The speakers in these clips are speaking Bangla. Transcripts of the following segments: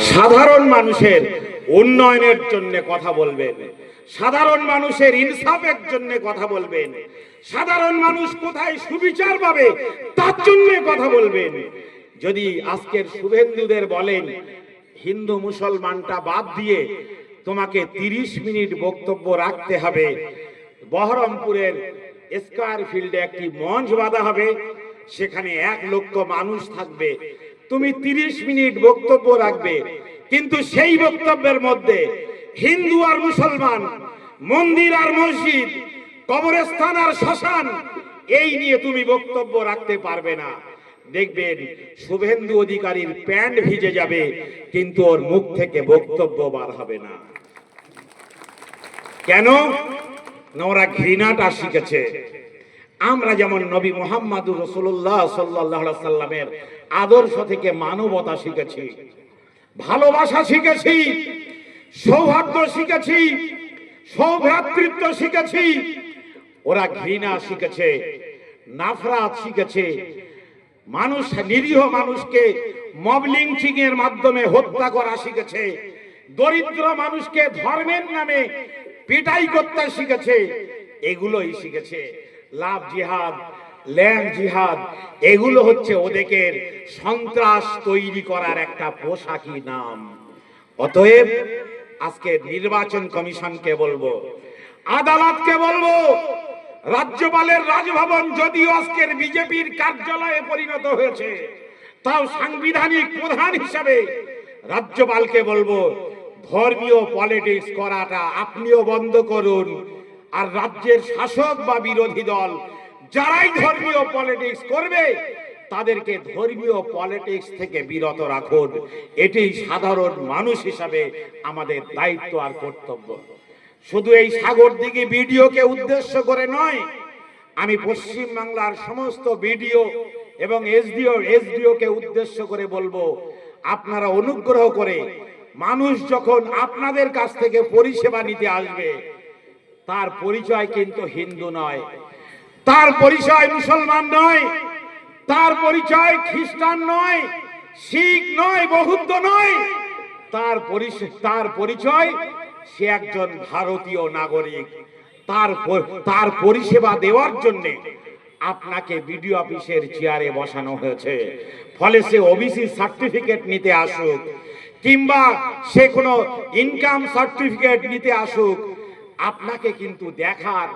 সাধারণ মানুষের উন্নয়নের জন্য কথা বলবেন। সাধারণ মানুষের ইনসাফের জন্য কথা বলবেন। সাধারণ মানুষ কোথায় সুবিচার পাবে তার জন্য কথা বলবেন। যদি আজকের শুভেন্দুদের বলেন, হিন্দু মুসলমানটা বাদ দিয়ে তোমাকে তিরিশ মিনিট বক্তব্য রাখতে হবে। বহরমপুরের স্কয়ার ফিল্ডে একটি মঞ্চ বাঁধা হবে। সেখানে এক লক্ষ মানুষ থাকবে। তুমি তিরিশ মিনিট বক্তব্য রাখবে। কিন্তু সেই বক্তব্যের মধ্যে হিন্দু আর মুসলমান, মন্দির আর মসজিদ, কবরস্থান আর শ্মশান, এই নিয়ে তুমি বক্তব্য রাখতে পারবে না। দেখবেন শুভেন্দু অধিকারীর প্যান্ট ভিজে যাবে, কিন্তু ওর মুখ থেকে বক্তব্য বার হবে না। কেন? না, ওরা ঘৃণাটা শিখেছে। আমরা যেমন নবী মোহাম্মদ রসুল্লাহ সাল্লাহ সাল্লামের আদর্শ থেকে মানবতা শিখেছি, ভালোবাসা শিখেছি সৌভাগ্য শিখেছি, সৌভ্রাতৃত্ব শিখেছি, ওরা ঘৃণা শিখেছে, নাফরাত শিখেছে, মানুষ নিরীহ মানুষকে মবলিংচিং এর মাধ্যমে হত্যা করা শিখেছে, দরিদ্র মানুষকে ধর্মের নামে পিটাই করতে শিখেছে, এগুলোই শিখেছে। লাভ জিহাদ ল্যান্ড জিহাদ, এগুলো হচ্ছে ওদেরকে সন্ত্রাস তৈরি করার একটা পোশাকি নাম। অতএব আজকে নির্বাচন কমিশনকে বলব, আদালতকে বলব, রাজ্যপালের রাজভবন যদিও আজকের বিজেপির কার্যালয়ে পরিণত হয়েছে, তাও সাংবিধানিক প্রধান হিসাবে রাজ্যপালকে বলব, ধর্মীয় পলিটিক্স করাটা আপনিও বন্ধ করুন আর রাজ্যের শাসক বা বিরোধী দল যারাই ধর্মীয় পলিটিক্স করবে, তাদেরকে ধর্মীয় পলিটিক্স থেকে বিরত রাখুন। এটি সাধারণ মানুষ হিসাবে আমাদের দায়িত্ব আর কর্তব্য। শুধু এই সাগর দিকে ভিডিওকে উদ্দেশ্য করে নয়, আমি পশ্চিম বাংলার সমস্ত ভিডিও এবং এসডিও এসডিও কে উদ্দেশ্য করে বলব, আপনারা অনুগ্রহ করে মানুষ যখন আপনাদের কাছ থেকে পরিষেবা নিতে আসবে তার পরিচয় কিন্তু হিন্দু নয়। তার পরিচয় মুসলমান নয়। তার পরিচয় খ্রিস্টান নয়, শিখ নয়, বৌদ্ধ নয়। তার পরিচয় তার পরিচয় সে একজন ভারতীয় নাগরিক। তার তার পরিষেবা দেওয়ার জন্য আপনাকে বিডিও অফিসের চেয়ারে বসানো হয়েছে। ফলে সে ওবিসি সার্টিফিকেট নিতে আসুক, কিংবা সে কোনো ইনকাম সার্টিফিকেট নিতে আসুক আপনাকে কিন্তু দেখার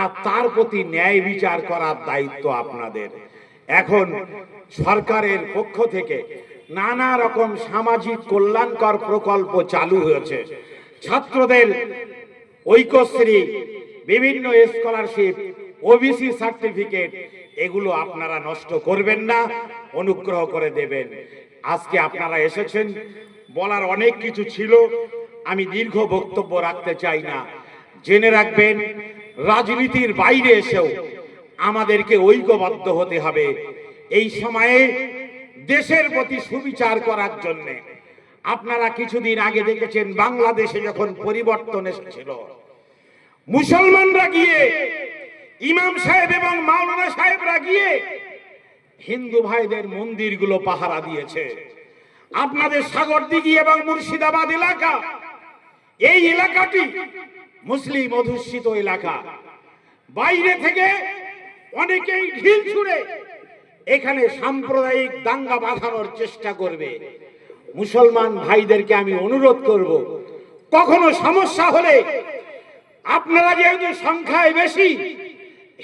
আর তার প্রতি ন্যায় বিচার করার দায়িত্ব আপনাদের। এখন সরকারের পক্ষ থেকে নানা রকম সামাজিক কল্যাণকর প্রকল্প চালু হয়েছে। ছাত্রদের ঐক্যশ্রী, বিভিন্ন স্কলারশিপ ওবিসি সার্টিফিকেট, এগুলো আপনারা নষ্ট করবেন না, অনুগ্রহ করে দেবেন। আজকে আপনারা এসেছেন, বলার অনেক কিছু ছিল, আমি দীর্ঘ বক্তব্য রাখতে চাই না। জেনে রাখবেন, রাজনীতির বাইরে এসেও আমাদেরকে ঐক্যবদ্ধ হতে হবে এই সময়ে দেশের প্রতি সুবিচার করার জন্য। আপনারা কিছুদিন আগে দেখেছেন বাংলাদেশে যখন পরিবর্তন এসেছিল। মুসলমানরা গিয়ে, ইমাম সাহেব এবং মাওলানা সাহেবরা গিয়ে হিন্দু ভাইদের মন্দিরগুলো পাহারা দিয়েছে। আপনাদের সাগরদিঘি এবং মুর্শিদাবাদ এলাকা এই এলাকাটি মুসলিম অধুষ্ঠিত এলাকা। বাইরে থেকে অনেকেই ঢিল ছুড়ে এখানে সাম্প্রদায়িক দাঙ্গা বাঁধানোর চেষ্টা করবে। মুসলমান ভাইদেরকে আমি অনুরোধ করব, কখনো সমস্যা হলে আপনারা যেহেতু সংখ্যায় বেশি,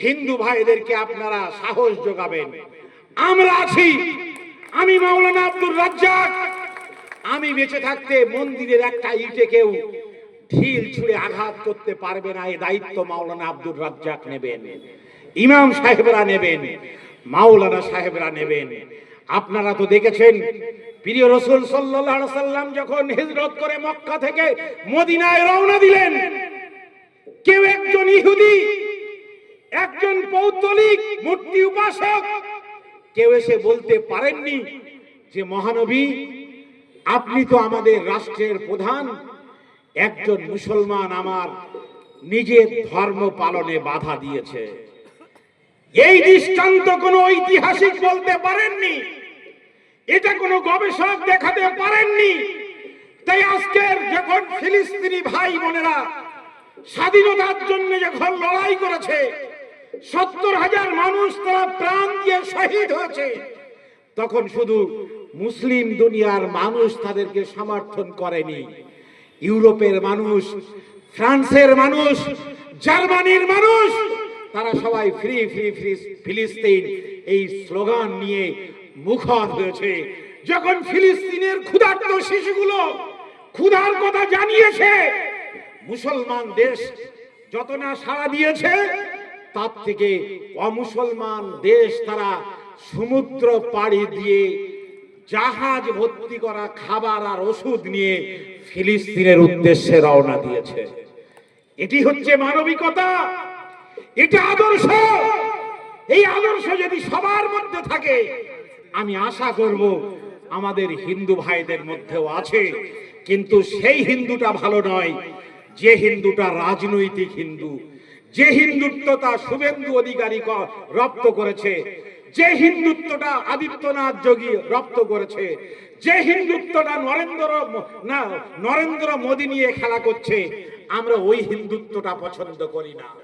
হিন্দু ভাইদেরকে আপনারা সাহস যোগাবেন। আমরা আছি, আমি মাওলানা আব্দুর রাজ্জাক, আমি বেঁচে থাকতে মন্দিরের একটা ইটে কেউ ঢিল ছুঁড়ে আঘাত করতে পারবে না এই দায়িত্ব মাওলানা আব্দুর রাজ্জাক নেবেন। ইমাম সাহেবরা নেবেন, মাওলানা সাহেবরা নেবেন। আপনারা তো দেখেছেন, প্রিয় রসুল সাল্লাম যখন হিজরত করে মক্কা থেকে মদিনায় রওনা দিলেন, কেউ একজন ইহুদি, একজন পৌত্তলিক, মূর্তি উপাসক, কেউ এসে বলতে পারেননি যে, মহানবী, আপনি তো আমাদের রাষ্ট্রের প্রধান একজন মুসলমান আমার নিজের ধর্ম পালনে বাধা দিয়েছে। এই দৃষ্টান্ত কোন ঐতিহাসিক বলতে পারেননি। এটা কোনো গবেষক দেখাতে পারেননি। তাই আজকের যখন ফিলিস্তিনি ভাই বোনেরা স্বাধীনতার জন্য যখন লড়াই করেছে, সত্তর হাজার মানুষ তারা প্রাণ দিয়ে শহীদ হয়েছে। তখন শুধু মুসলিম দুনিয়ার মানুষ তাদেরকে সমর্থন করেনি। ইউরোপের মানুষ, ফ্রান্সের মানুষ, জার্মানির মানুষ, তারা সবাই ফ্রি ফ্রি ফ্রি, ফিলিস্তিন এই স্লোগান নিয়ে মুখর হয়েছে। যখন ফিলিস্তিনের ক্ষুধার্ত শিশুগুলো ক্ষুধার কথা জানিয়েছে, মুসলমান দেশ যত না সাড়া দিয়েছে, তার থেকে অমুসলমান দেশ তারা সমুদ্র পাড়ি দিয়ে জাহাজ ভর্তি করা খাবার আর ওষুধ নিয়ে ফিলিস্তিনের উদ্দেশ্যে রওনা দিয়েছে। এটি হচ্ছে মানবিকতা, এটা আদর্শ। এই আদর্শ যদি সবার মধ্যে থাকে, আমি আশা করব আমাদের হিন্দু ভাইদের মধ্যেও আছে। কিন্তু সেই হিন্দুটা ভালো নয়, যে হিন্দুটা রাজনৈতিক হিন্দু। যে হিন্দুত্বটা শুভেন্দু অধিকারী রপ্ত করেছে যে হিন্দুত্বটা আদিত্যনাথ যোগী রপ্ত করেছে, যে হিন্দুত্বটা নরেন্দ্র না, নরেন্দ্র মোদী নিয়ে খেলা করছে, আমরা ওই হিন্দুত্বটা পছন্দ করি না।